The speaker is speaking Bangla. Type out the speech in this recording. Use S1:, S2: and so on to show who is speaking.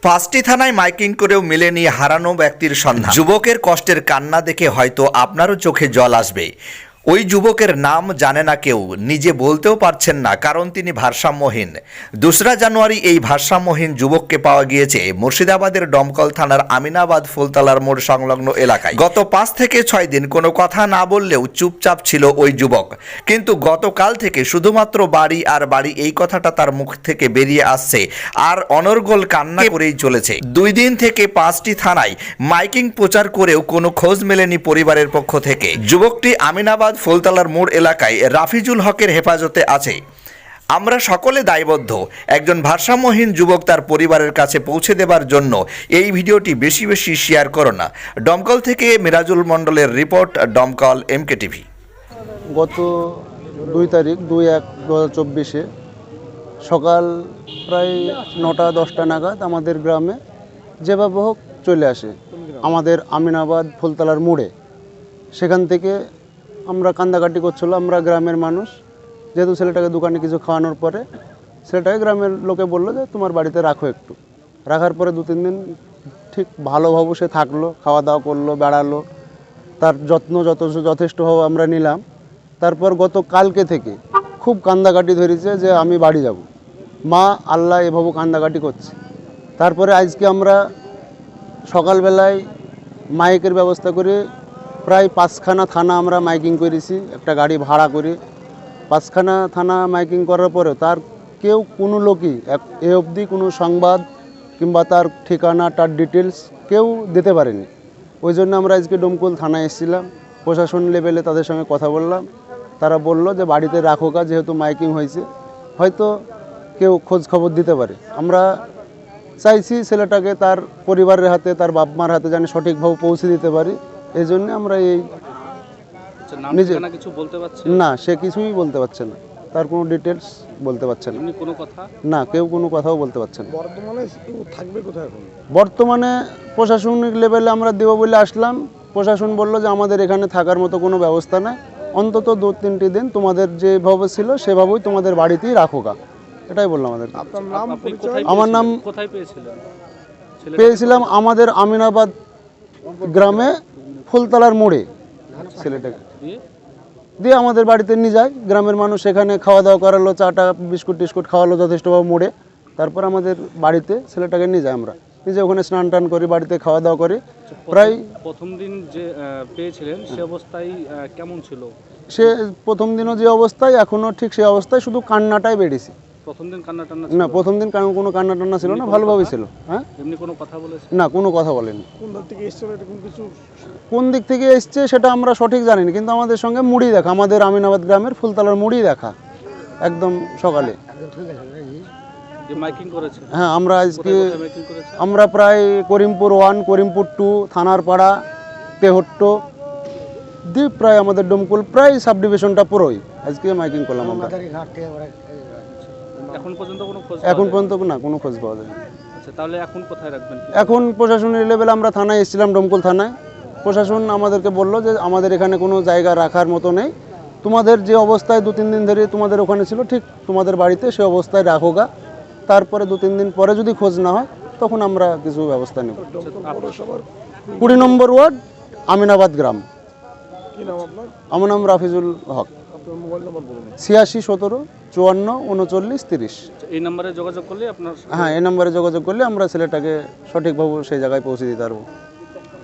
S1: পাঁচটি থানায় মাইকিং করেও মেলেনি হারানো ব্যক্তির সন্ধান। যুবকের কষ্টের কান্না দেখে হয়তো আপনারও চোখে জল আসবে। ওই যুবকের নাম জানে না কেউ, নিজে বলতেও পারছেন না, কারণ তিনি ভারসাম্যহীন। দোসরা জানুয়ারি এই ভারসাম্যহীন যুবককে পাওয়া গিয়েছে মুর্শিদাবাদের ডমকল থানার আমিনাবাদ ফুলতলার মোড় সংলগ্ন এলাকায়। গত পাঁচ থেকে ছয় দিন কোনো কথা না বললেও চুপচাপ ছিল ওই যুবক। কিন্তু গতকাল থেকে শুধুমাত্র বাড়ি আর বাড়ি এই কথাটা তার মুখ থেকে বেরিয়ে আসছে আর অনর্গল কান্না করেই চলেছে। দুই দিন থেকে পাঁচটি থানায় মাইকিং প্রচার করেও কোনো খোঁজ মেলেনি পরিবারের পক্ষ থেকে। যুবকটি আমিনাবাদ ফুলতলার মোড় এলাকায় রাফিজুল হকের হেফাজতে আছে। আমরা সকলে দায়বদ্ধ। একজন ভারসাম্যহীন যুবক তার পরিবারের কাছে পৌঁছে দেবার জন্য এই ভিডিওটি বেশি বেশি শেয়ার করো না। ডমকল থেকে মিরাজুল মণ্ডলের রিপোর্ট ডমকল এমকে টিভি
S2: গত দুই তারিখ, দুই এক দু হাজার চব্বিশে সকাল প্রায় নটা, দশটা নাগাদ আমাদের গ্রামে যেভাবে হোক চলে আসে। আমাদের আমিনাবাদ ফুলতলার মোড়ে। সেখান থেকে আমরা কান্দাকাটি করছিল, আমরা গ্রামের মানুষ। যেহেতু ছেলেটাকে দোকানে কিছু খাওয়ানোর পরে, ছেলেটাকে গ্রামের লোকে বলল যে, তোমার বাড়িতে রাখো একটু। রাখার পরে দু তিন দিন ঠিক ভালোভাবে সে থাকল, খাওয়া দাওয়া করল, বেড়ালো। তার যত্ন যত যথেষ্টভাবে আমরা নিলাম। তারপর গত কালকে থেকে খুব কান্দাকাটি ধরেছে যে, আমি বাড়ি যাব। মা, আল্লাহ এভাবে কান্দাকাটি করছে। তারপরে আজকে আমরা সকালবেলায় মাইকের ব্যবস্থা করে প্রায় পাঁচখানা থানা আমরা মাইকিং করেছি, একটা গাড়ি ভাড়া করে। পাঁচখানা থানা মাইকিং করার পরেও তার কেউ কোনো লোকই এক- এ অবধি কোনো সংবাদ কিংবা তার ঠিকানা, তার ডিটেলস কেউ দিতে পারেনি। ওই জন্য আমরা আজকে ডোমকুল থানায় এসেছিলাম। প্রশাসন লেভেলে তাদের সঙ্গে কথা বললাম। তারা বলল যে, বাড়িতে রাখো যেহেতু মাইকিং হয়েছে। হয়তো কেউ খোঁজ খবর দিতে পারে। আমরা চাইছি ছেলেটাকে তার পরিবারের হাতে, তার বাপ মার হাতে যেন সঠিকভাবে পৌঁছে দিতে পারি। এই জন্য আমরা এই
S3: আচ্ছা
S2: নিজে-
S3: কিছু বলতে পারছে?
S2: না সে কিছুই বলতে পারছে না। তার কোনো ডিটেলস বলতে পারছে না।
S3: কোনো কথা?
S2: না কেউ কোনো কথাও বলতে পারছে না।
S4: বর্তমানে থাকবে কোথায় এখন?
S2: বর্তমানে প্রশাসনিক লেভেলে আমরা দেবো বলে আসলাম। প্রশাসন বলল যে আমাদের এখানে থাকার মতো কোনো ব্যবস্থা নেই। অন্তত দু তিনটি দিন তোমাদের যেভাবে ছিল সেভাবেই তোমাদের বাড়িতেই রাখো গা এটাই বললাম আমাদের।
S4: আপনার নাম
S3: কোথায়
S2: আমার নাম-
S3: কোথায় পেয়েছিলেন?
S2: পেয়েছিলাম আমাদের আমিনাবাদ গ্রামে। ফুলতলার মোড়ে। ছেলেটাকে।
S3: দিয়ে
S2: আমাদের বাড়িতে নিয়ে যায়। গ্রামের মানুষ সেখানে খাওয়া দাওয়া করালো চাটা বিস্কুট টিস্কুট খাওয়ালো যথেষ্টভাবে মোড়ে। তারপর আমাদের বাড়িতে ছেলেটাকে নিয়ে যাই আমরা। নিজে ওখানে স্নান টান করি বাড়িতে খাওয়া দাওয়া করি। প্রায়
S3: প্রথম দিন যে পেয়েছিলেন সে অবস্থায় কেমন ছিল?
S2: সে প্রথম দিনও যে অবস্থায় এখনও ঠিক সেই অবস্থায়। শুধু কান্নাটাই বেড়েছে।
S3: প্রথম দিন কান্না টান্না
S2: না প্রথম দিন কারণ কোনো কান্না টান্না ছিল না ভালোভাবেই ছিল। হ্যাঁ?
S3: এমনি কোনো কথা বলেছে?
S2: না কোনো কথা বলেনি।
S4: কোন ধার থেকে এসছিল এরকম কিছু?
S2: কোন দিক থেকে এসছে সেটা আমরা সঠিক জানি না কিন্তু আমাদের সঙ্গে মুড়ি দেখা আমাদের আমিনাবাদ গ্রামের ফুলতলার মুড়ি দেখা একদম সকালে।
S3: যে মাইকিং করেছে?
S2: হ্যাঁ আমরা আজকে আমরা প্রায় করিমপুর ওয়ান করিমপুর টু থানার পাড়া তেহট্ট দিয়ে প্রায় আমাদের ডোমকুল প্রায় সাব ডিভিশনটা পুরোই। আজকে মাইকিং করলাম আমরা
S3: এখন পর্যন্ত কোনো খোঁজ
S2: এখন পর্যন্ত না কোনো খোঁজ পাওয়া যায়
S3: যায়নি? আচ্ছা তাহলে এখন কোথায় রাখবেন?
S2: এখন প্রশাসনের লেভেলে আমরা থানায় এসেছিলাম ডোমকুল থানায়। প্রশাসন আমাদেরকে বলল যে আমাদের এখানে কোনো জায়গা রাখার মতো নেই। তোমাদের যে অবস্থায় দু তিন দিন ধরে তোমাদের ওখানে ছিল ঠিক তোমাদের বাড়িতে সে অবস্থায় রাখো গা। তারপরে দু তিন দিন পরে যদি খোঁজ না হয় তখন আমরা কিছু ব্যবস্থা নেব। কুড়ি নম্বর ওয়ার্ড আমিনাবাদ গ্রাম।
S4: কি নাম আপনার?
S2: আমার নাম রাফিজুল হক। ছিয়াশি সতেরো চুয়ান্ন উনচল্লিশ তিরিশ।
S3: এই নাম্বারে যোগাযোগ করলে আপনার
S2: হ্যাঁ এই নাম্বারে যোগাযোগ করলে আমরা ছেলেটাকে সঠিকভাবে সেই জায়গায় পৌঁছে দিতে পারব।